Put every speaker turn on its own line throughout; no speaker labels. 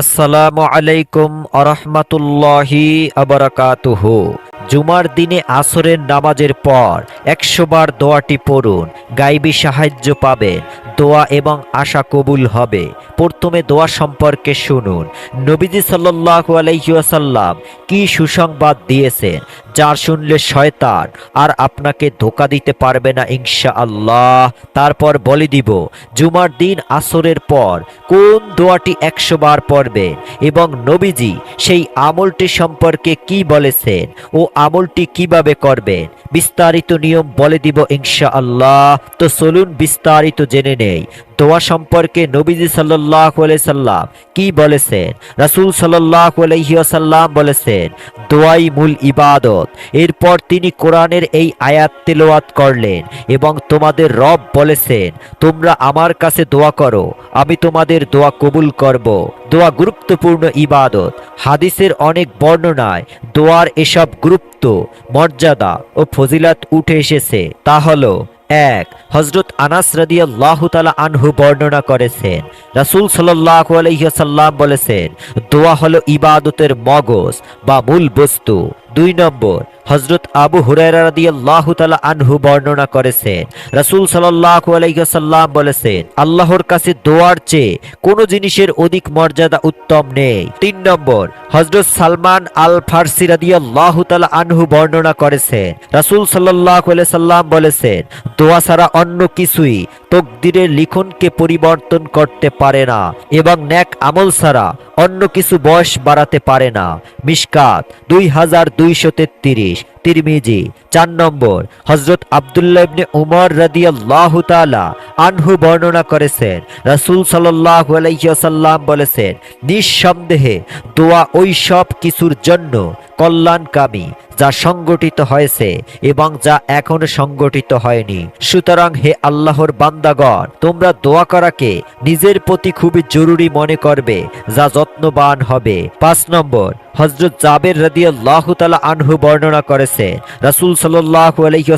আসসালামু আলাইকুম আরহামাতুল্লাহি আবরাকাতুহ। জুমার দিনে আসরের নামাজের পর একশোবার দোয়াটি পড়ুন, গাইবী সাহায্য পাবেন, দোয়া এবং আশা কবুল হবে। প্রথমে দোয়া সম্পর্কে শুনুন, নবীজি সাল্লাহ আলহিউসাল্লাম কি সুসংবাদ দিয়েছেন? যার শুনলে শয়তান আর আপনাকে ধোকা দিতে পারবে না ইনশা আল্লাহ তারপর বলে দিব, জুমার দিন আসরের পর কোন দোয়াটি একশো বার পড়বেন এবং নবীজি সেই আমলটি সম্পর্কে কি বলেছেন ও আমলটি কীভাবে করবেন বিস্তারিত নিয়ম বলে দিব ইনশা আল্লাহ তো চলুন বিস্তারিত জেনে নেই। দোয়া সম্পর্কে নবীজি সাল্লাহ সাল্লাম কি বলেছেন? রাসূল সাল্লাহ আলহিহাসাল্লাম বলেছেন, দোয়াই মূল ইবাদত। এরপর তিনি কোরআনের এই আয়াত তেলাওয়াত করলেন এবং তোমাদের রব বলেছেন, তোমরা আমার কাছে দোয়া করো, আমি তোমাদের দোয়া কবুল করব। দোয়া গুরুত্বপূর্ণ ইবাদত। হাদিসের অনেক বর্ণনায় দোয়ার এসব গুরুত্ব, মর্যাদা ও ফজিলাত উঠে এসেছে। তা হলো এক হজরত আনাস রাদিয়াল্লাহ তালা আনহু বর্ণনা করেছেন। রাসূল সাল্লাম বলেছেন, দোয়া হলো ইবাদতের মগজ বা মূল বস্তু। দুই নম্বর হজরত আবু হুরায়রা রাদিয়াল্লাহু তাআলা আনহু বর্ণনা করেছেন রাসূল সাল্লাল্লাহু আলাইহি সাল্লাম বলেছেন, আল্লাহর কাছে দোয়ার চেয়ে কোনো জিনিসের অধিক মর্যাদা উত্তম নেই। তিন নম্বর হজরত সালমান আল ফারসি রাদিয়াল্লাহু তাআলা আনহু বর্ণনা করেছেন রাসূল সাল্লাল্লাহু আলাইহি সাল্লাম বলেছেন, দোয়া ছাড়া অন্য কিছুই তকদিরের লিখনকে পরিবর্তন করতে পারে না এবং ন্যাক আমল ছাড়া অন্য কিছু বয়স বাড়াতে পারে না। মিশকাত দুই হাজার দুইশো তেত্রিশ। তিরমিজি, চার নম্বর হজরত আবদুল্লা ইবনে উমর রাদিয়াল্লাহ তালা আনহু বর্ণনা করেছেন, রাসুল সাল্লাল্লাহু আলাইসাল্লাম বলেছেন, নিঃসন্দেহে দোয়া ওই সব কিছুর জন্য কল্যাণকামী যা সংগঠিত হয়েছে এবং যা এখনও সংগঠিত হয়নি। সুতরাং হে আল্লাহর বান্দাগণ, তোমরা দোয়া করাকে নিজের প্রতি খুবই জরুরি মনে করবে, যা যত্নবান হবে। পাঁচ নম্বর হজরত জাবের রাদিয়াল্লাহ তালা আনহু বর্ণনা করেছেন রাসূল সাল্লাল্লাহু আলাইহি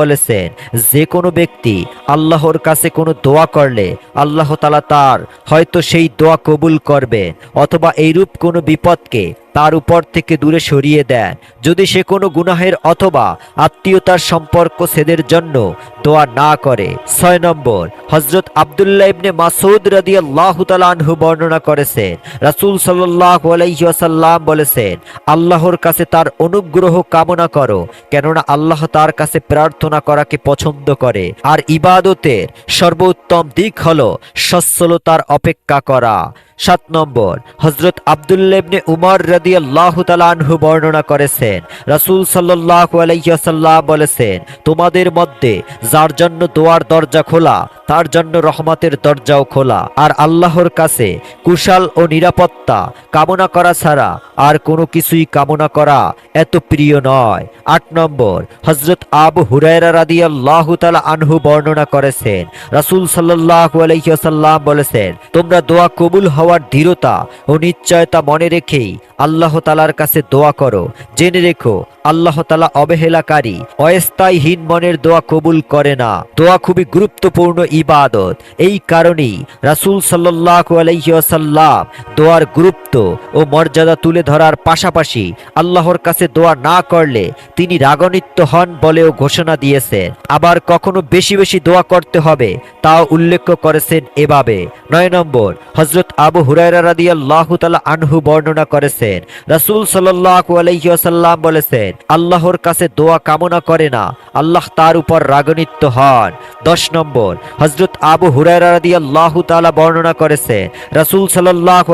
বলেছেন, যে কোনো ব্যক্তি আল্লাহর কাছে কোনো দোয়া করলে আল্লাহ তালা তার হয়তো সেই দোয়া কবুল করবেন, অথবা এইরূপ কোনো বিপদকে তার উপর থেকে দূরে সরিয়ে দেন। যদি সে কোনো গুনাহের অথবা আত্মীয়তার সম্পর্ক সেদের জন্য দোয়া না করে। ছয় নম্বর হজরত আবদুল্লাহ ইবনে মাসুদ রাদিয়াল্লাহু তাআলা আনহু বর্ণনা করেছেন, রাসূল সাল্লাল্লাহু আলাইহি ওয়াসাল্লাম বলেছেন, আল্লাহর কাছে তার অনুগ্রহ কামনা করো, কেননা আল্লাহ তার কাছে প্রার্থনা করাকে পছন্দ করে। আর ইবাদতের সর্বোত্তম দিক হলো সচ্ছলতার অপেক্ষা করা। সাত নম্বর হজরত আবদুল্লেবনে উমর রাদিয়াল্লাহু তাআলা আনহু বর্ণনা করেছেন, রাসূল সাল্লাল্লাহু আলাইহি ওয়াসাল্লাম বলেছেন, তোমাদের মধ্যে যার জন্য দোয়ার দরজা খোলা। তার জন্য রহমতের দরজাও খোলা। আর আল্লাহর কাছে কুশাল ও নিরাপত্তা কামনা করা ছাড়া আর কোনো কিছুই কামনা করা এত প্রিয় নয়। আট নম্বর হজরত আবু হুরায়রা রাদিয়াল্লাহু তাআলা আনহু বর্ণনা করেছেন। রাসূল সাল্লাল্লাহু আলাইহি ওয়াসাল্লাম বলেছেন, তোমরা দোয়া কবুল হওয়ার দৃঢ়তা ও নিশ্চয়তা মনে রেখেই আল্লাহ তালার কাছে দোয়া করো। জেনে রেখো, আল্লাহ তালা অবহেলাকারী, অস্থায়ীহীন মনের দোয়া কবুল করে না। দোয়া খুবই গুরুত্বপূর্ণ ইবাদত। এই কারণেই রাসূল সাল্লাল্লাহু আলাইহি ওয়াসাল্লাম দোয়ার গুরুত্ব ও মর্যাদা তুলে ধরার পাশাপাশি আল্লাহর কাছে দোয়া না করলে তিনি রাগান্বিত হন বলেও ঘোষণা দিয়েছেন। আবার কখনো বেশি বেশি দোয়া করতে হবে তাও উল্লেখ করেছেন এভাবে। নয় নম্বর হজরত আবু হুরায়রা রাদিয়াল্লাহু তাআলা আনহু বর্ণনা করেছেন, রাসূল সাল্লাল্লাহু আলাইহি ওয়াসাল্লাম বলেছেন, আল্লাহর কাছে দোয়া কামনা করে না, আল্লাহ তার উপর রাগান্বিত হন। দশ নম্বর হজরত আবু হুরায়রা রাদিয়াল্লাহু তাআলা বর্ণনা করেছেন রাসূল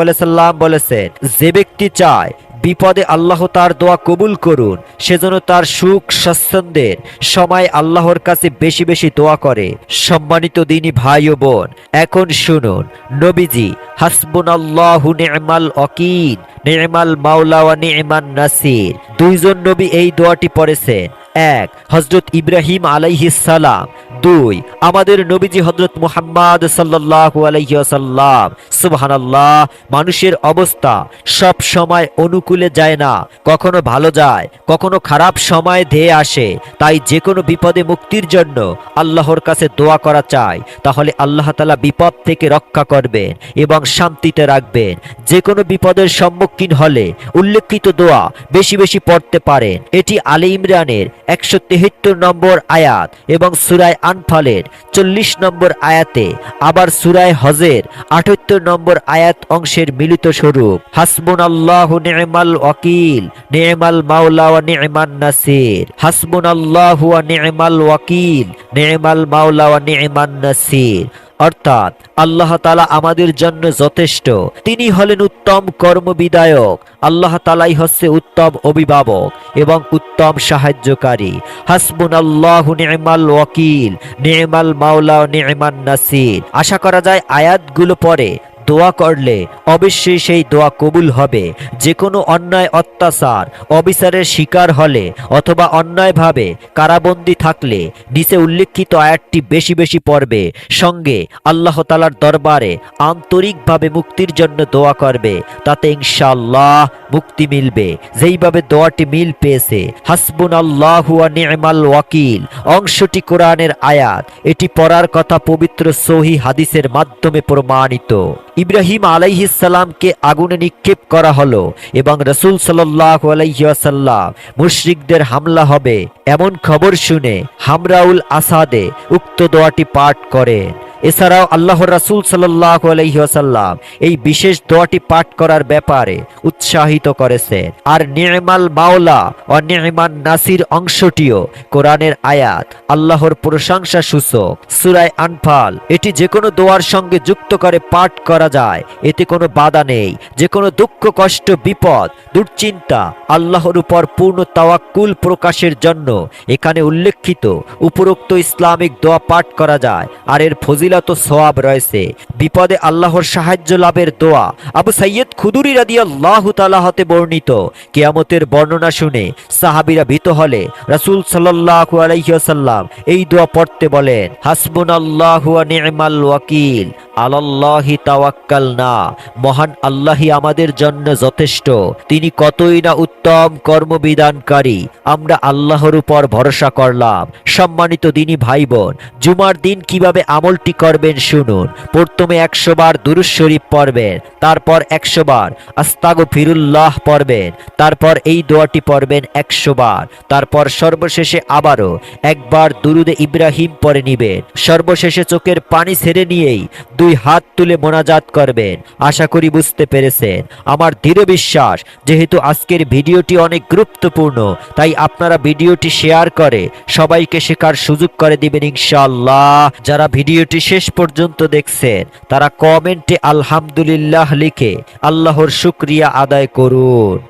আলাইহি সাল্লাম বলেছেন যে ব্যক্তি চায় বিপদে আল্লাহ তার দোয়া কবুল করুন সেজন্য তার সুখ, স্বাচ্ছন্দ্যের সময় আল্লাহর কাছে বেশি বেশি দোয়া করে। সম্মানিত দিনী ভাই ও বোন, এখন শুনুন, নবীজি হাসবুন আল্লাহু নি'মাল ওয়াকিল, নি'মাল মাওলা ওয়া নি'মান নাসির। দুইজন নবী এই দোয়াটি পড়েছেন। এক, হজরত ইব্রাহিম আলাইহিস সালাম। দুই, আমাদের নবীজি হজরত মুহাম্মদ সাল্লাল্লাহু আলাইহি ওয়াসাল্লাম। সুবহানাল্লাহ, মানুষের অবস্থা সব সময় অনুকূলে যায় না, কখনো ভালো যায়, কখনো খারাপ সময় ধেয়ে আসে। তাই যে কোনো বিপদে মুক্তির জন্য আল্লাহর কাছে দোয়া করা চায় তাহলে আল্লাহ তালা বিপদ থেকে রক্ষা করবেন এবং শান্তিতে রাখবেন। যে কোনো বিপদের সম্মুখীন হলে উল্লেখিত দোয়া বেশি বেশি পড়তে পারেন। এটি আলী ইমরানের একশো তেহাত্তর নম্বর আয়াত এবং সুরায় আনফালের চল্লিশ নম্বর আয়াতে আবার সুরায় হজের আটাত্তর নম্বর আয়াত অংশের মিলিত স্বরূপ। হাসবুন আল্লাহ নেমাল ওয়াকিল, নেমাল মাওলা ওয়া নেমান নাসির। হাসবুন আল্লাহ নেমাল ওয়াকিল, নেমাল মাওলা ওয়া নেমান নাসির। অর্থাৎ আল্লাহ তালা আমাদের জন্য যথেষ্ট। তিনি হলেন উত্তম কর্মবিদায়ক আল্লাহ তালাই হচ্ছে উত্তম অভিভাবক এবং উত্তম সাহায্যকারী। হাসবুন আল্লাহ নেমাল ওয়াকিল, নেমাল মাওলা নেমান নাসির আশা করা যায় আয়াতগুলো পরে দোয়া করলে অবশ্যই সেই দোয়া কবুল হবে। যে কোনো অন্যায়, অত্যাচার, অবিচারের শিকার হলে অথবা অন্যায়ভাবে কারাবন্দী থাকলে নিচে উল্লেখিত আয়াতটি বেশি বেশি পড়বে। সঙ্গে আল্লাহ তালার দরবারে আন্তরিকভাবে মুক্তির জন্য দোয়া করবে। তাতে ইনশাআল্লাহ মুক্তি মিলবে। যেইভাবে দোয়াটি মিল পেয়েছে হাসবুন আল্লাহুয়া নি'মাল ওয়াকিল। অংশটি কোরআনের আয়াত। এটি পড়ার কথা পবিত্র সহি হাদিসের মাধ্যমে প্রমাণিত। ইব্রাহিম আলাইহিসাল্লামকে আগুনে নিক্ষেপ করা হলো এবং রসুল সাল্লাহ আলাইসাল্লাম মুশরিকদের হামলা হবে। এমন খবর শুনে হামরাউল আসাদে উক্ত দোয়াটি পাঠ করেন। এছাড়াও আল্লাহর রাসূল সাল্লাহ আলহিহাসাল্লাম এই বিশেষ দোয়াটি পাঠ করার ব্যাপারে উৎসাহিত করেছেন। আর নিয়মাল মাওলা ও নিয়মান নাসির অংশটিও কোরআনের আয়াত, আল্লাহর প্রশংসা সূচক। সুরায় আনফাল, এটি যে কোনো দোয়ার সঙ্গে যুক্ত করে পাঠ করা যায়। এতে কোনো বাধা নেই। যে কোনো দুঃখ, কষ্ট, বিপদ, দুশ্চিন্তা আল্লাহর উপর পূর্ণ তাওয়াক্কুল প্রকাশের জন্য এখানে উল্লেখিত উপরোক্ত ইসলামিক দোয়া পাঠ করা যায়। আর এর ফজিলত ও সোয়াব রয়েছে। বিপদে আল্লাহর সাহায্য লাভের দোয়া। আবু সৈয়দ খুদুরি রাদি আল্লাহ হতে বর্ণিত। কেয়ামতের বর্ণনা শুনে সাহাবিরা ভীত হলে রাসূল সাল্লাল্লাহু আলাইহি ওয়াসাল্লাম এই দোয়া পড়তে বলেন, হাসবুনাল্লাহু আল্লাহ ওয়াকিল। আলাল্লাহি তাওয়াক্কালনা, মহান আল্লাহই আমাদের জন্য যথেষ্ট। তিনি কতই না উত্তম কর্মবিধানকারী, আমরা আল্লাহর উপর ভরসা করলাম। সম্মানিত দিনী ভাই বোন জুমার দিন কীভাবে আমলটি করবেন শুনুন। প্রথমে একশো বার শরীফ পড়বেন, তারপর একশো বার ফিরুল্লাহ পড়বেন, তারপর এই দোয়াটি পড়বেন একশো বার। তারপর সর্বশেষে আবারও একবার দুরুদে ইব্রাহিম পরে নিবেন। সর্বশেষে চোখের পানি ছেড়ে নিয়েই হাত তুলে মোনাজাত করবেন। আশা করি বুঝতে পেরেছেন। আমার দৃঢ় বিশ্বাস, যেহেতু আজকের ভিডিওটি অনেক গুরুত্বপূর্ণ, তাই আপনারা ভিডিওটি শেয়ার করে সবাইকে শেখার সুযোগ করে দিবেন ইনশাআল্লাহ। যারা ভিডিওটি শেষ পর্যন্ত দেখছেন, তারা কমেন্টে আলহামদুলিল্লাহ লিখে আল্লাহর শুক্রিয়া আদায় করুন।